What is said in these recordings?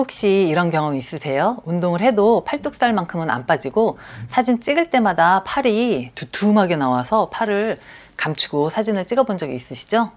혹시 이런 경험 있으세요? 운동을 해도 팔뚝살만큼은 안 빠지고 사진 찍을 때마다 팔이 두툼하게 나와서 팔을 감추고 사진을 찍어 본 적이 있으시죠?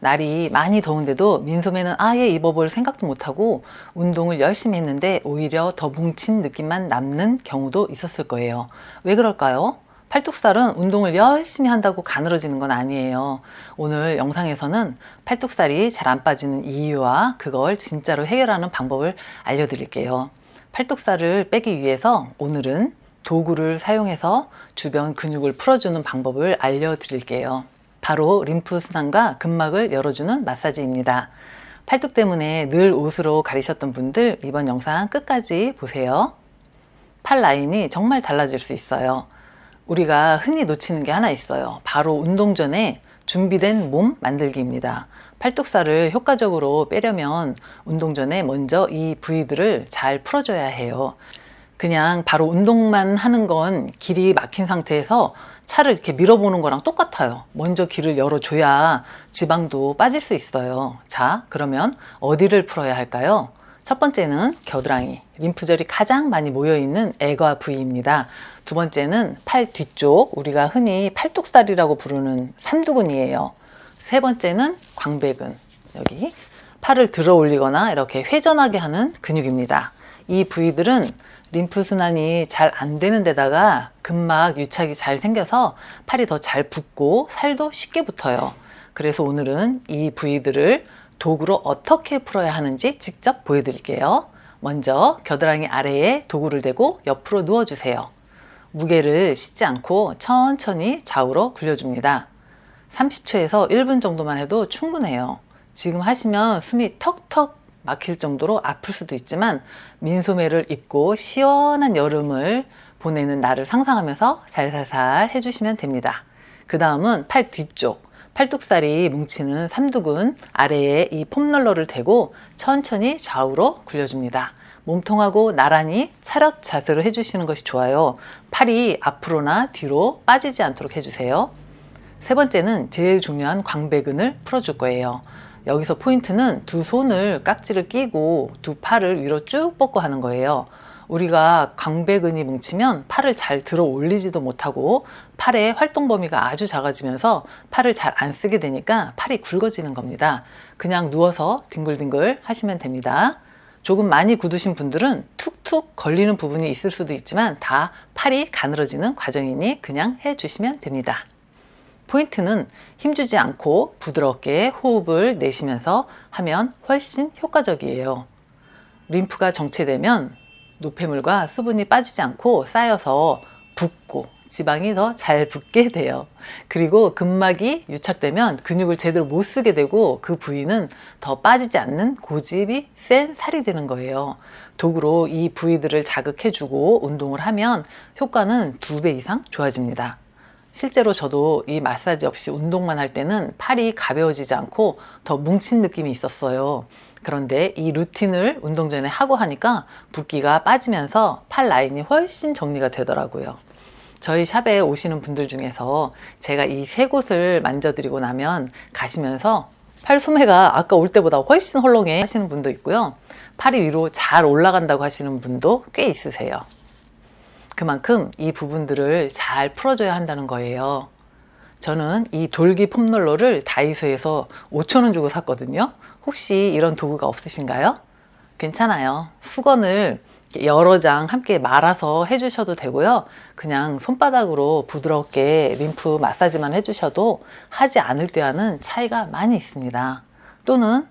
날이 많이 더운데도 민소매는 아예 입어볼 생각도 못하고 운동을 열심히 했는데 오히려 더 뭉친 느낌만 남는 경우도 있었을 거예요. 왜 그럴까요? 팔뚝살은 운동을 열심히 한다고 가늘어지는 건 아니에요. 오늘 영상에서는 팔뚝살이 잘 안 빠지는 이유와 그걸 진짜로 해결하는 방법을 알려드릴게요. 팔뚝살을 빼기 위해서 오늘은 도구를 사용해서 주변 근육을 풀어주는 방법을 알려드릴게요. 바로 림프 순환과 근막을 열어주는 마사지입니다. 팔뚝 때문에 늘 옷으로 가리셨던 분들 이번 영상 끝까지 보세요. 팔 라인이 정말 달라질 수 있어요. 우리가 흔히 놓치는 게 하나 있어요. 바로 운동 전에 준비된 몸 만들기입니다. 팔뚝살을 효과적으로 빼려면 운동 전에 먼저 이 부위들을 잘 풀어줘야 해요. 그냥 바로 운동만 하는 건 길이 막힌 상태에서 차를 이렇게 밀어보는 거랑 똑같아요. 먼저 길을 열어줘야 지방도 빠질 수 있어요. 자, 그러면 어디를 풀어야 할까요? 첫 번째는 겨드랑이, 림프절이 가장 많이 모여있는 애과 부위입니다. 두 번째는 팔 뒤쪽, 우리가 흔히 팔뚝살이라고 부르는 삼두근이에요. 세 번째는 광배근, 여기 팔을 들어 올리거나 이렇게 회전하게 하는 근육입니다. 이 부위들은 림프 순환이 잘 안 되는 데다가 근막 유착이 잘 생겨서 팔이 더 잘 붓고 살도 쉽게 붙어요. 그래서 오늘은 이 부위들을 도구로 어떻게 풀어야 하는지 직접 보여드릴게요. 먼저 겨드랑이 아래에 도구를 대고 옆으로 누워주세요. 무게를 싣지 않고 천천히 좌우로 굴려줍니다. 30초에서 1분 정도만 해도 충분해요. 지금 하시면 숨이 턱턱 막힐 정도로 아플 수도 있지만 민소매를 입고 시원한 여름을 보내는 날을 상상하면서 살살살 해주시면 됩니다. 그 다음은 팔 뒤쪽, 팔뚝살이 뭉치는 삼두근 아래에 이 폼롤러를 대고 천천히 좌우로 굴려줍니다. 몸통하고 나란히 차렷 자세로 해주시는 것이 좋아요. 팔이 앞으로나 뒤로 빠지지 않도록 해주세요. 세 번째는 제일 중요한 광배근을 풀어줄 거예요. 여기서 포인트는 두 손을 깍지를 끼고 두 팔을 위로 쭉 뻗고 하는 거예요. 우리가 광배근이 뭉치면 팔을 잘 들어 올리지도 못하고 팔의 활동 범위가 아주 작아지면서 팔을 잘 안 쓰게 되니까 팔이 굵어지는 겁니다. 그냥 누워서 뒹굴뒹굴 하시면 됩니다. 조금 많이 굳으신 분들은 툭툭 걸리는 부분이 있을 수도 있지만 다 팔이 가늘어지는 과정이니 그냥 해 주시면 됩니다. 포인트는 힘주지 않고 부드럽게 호흡을 내쉬면서 하면 훨씬 효과적이에요. 림프가 정체되면 노폐물과 수분이 빠지지 않고 쌓여서 붓고 지방이 더 잘 붙게 돼요. 그리고 근막이 유착되면 근육을 제대로 못 쓰게 되고 그 부위는 더 빠지지 않는 고집이 센 살이 되는 거예요. 도구로 이 부위들을 자극해주고 운동을 하면 효과는 두 배 이상 좋아집니다. 실제로 저도 이 마사지 없이 운동만 할 때는 팔이 가벼워지지 않고 더 뭉친 느낌이 있었어요. 그런데 이 루틴을 운동 전에 하고 하니까 붓기가 빠지면서 팔 라인이 훨씬 정리가 되더라고요. 저희 샵에 오시는 분들 중에서 제가 이 세 곳을 만져드리고 나면 가시면서 팔 소매가 아까 올 때보다 훨씬 헐렁해 하시는 분도 있고요. 팔이 위로 잘 올라간다고 하시는 분도 꽤 있으세요. 그만큼 이 부분들을 잘 풀어줘야 한다는 거예요. 저는 이 돌기 폼롤러를 다이소에서 5천원 주고 샀거든요. 혹시 이런 도구가 없으신가요? 괜찮아요. 수건을 여러 장 함께 말아서 해주셔도 되고요. 그냥 손바닥으로 부드럽게 림프 마사지만 해주셔도 하지 않을 때와는 차이가 많이 있습니다. 또는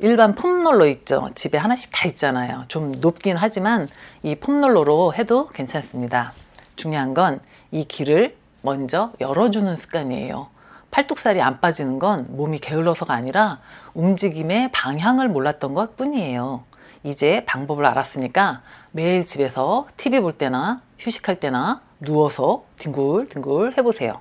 일반 폼롤러 있죠. 집에 하나씩 다 있잖아요. 좀 높긴 하지만 이 폼롤러로 해도 괜찮습니다. 중요한 건 이 길을 먼저 열어주는 습관이에요. 팔뚝살이 안 빠지는 건 몸이 게을러서가 아니라 움직임의 방향을 몰랐던 것 뿐이에요. 이제 방법을 알았으니까 매일 집에서 TV 볼 때나 휴식할 때나 누워서 뒹굴뒹굴 해보세요.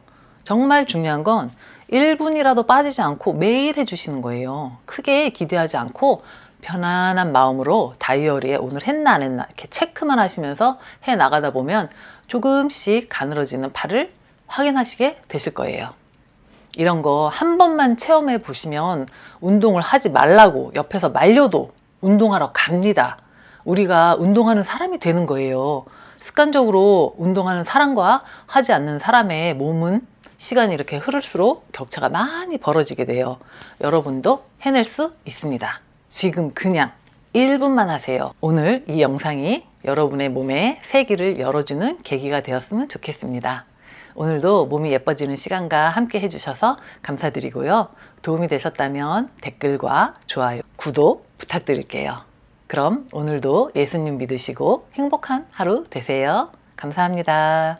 정말 중요한 건 1분이라도 빠지지 않고 매일 해주시는 거예요. 크게 기대하지 않고 편안한 마음으로 다이어리에 오늘 했나 안 했나 이렇게 체크만 하시면서 해 나가다 보면 조금씩 가늘어지는 팔을 확인하시게 되실 거예요. 이런 거 한 번만 체험해 보시면 운동을 하지 말라고 옆에서 말려도 운동하러 갑니다. 우리가 운동하는 사람이 되는 거예요. 습관적으로 운동하는 사람과 하지 않는 사람의 몸은 시간이 이렇게 흐를수록 격차가 많이 벌어지게 돼요. 여러분도 해낼 수 있습니다. 지금 그냥 1분만 하세요. 오늘 이 영상이 여러분의 몸에 세기를 열어주는 계기가 되었으면 좋겠습니다. 오늘도 몸이 예뻐지는 시간과 함께 해주셔서 감사드리고요. 도움이 되셨다면 댓글과 좋아요, 구독 부탁드릴게요. 그럼 오늘도 예수님 믿으시고 행복한 하루 되세요. 감사합니다.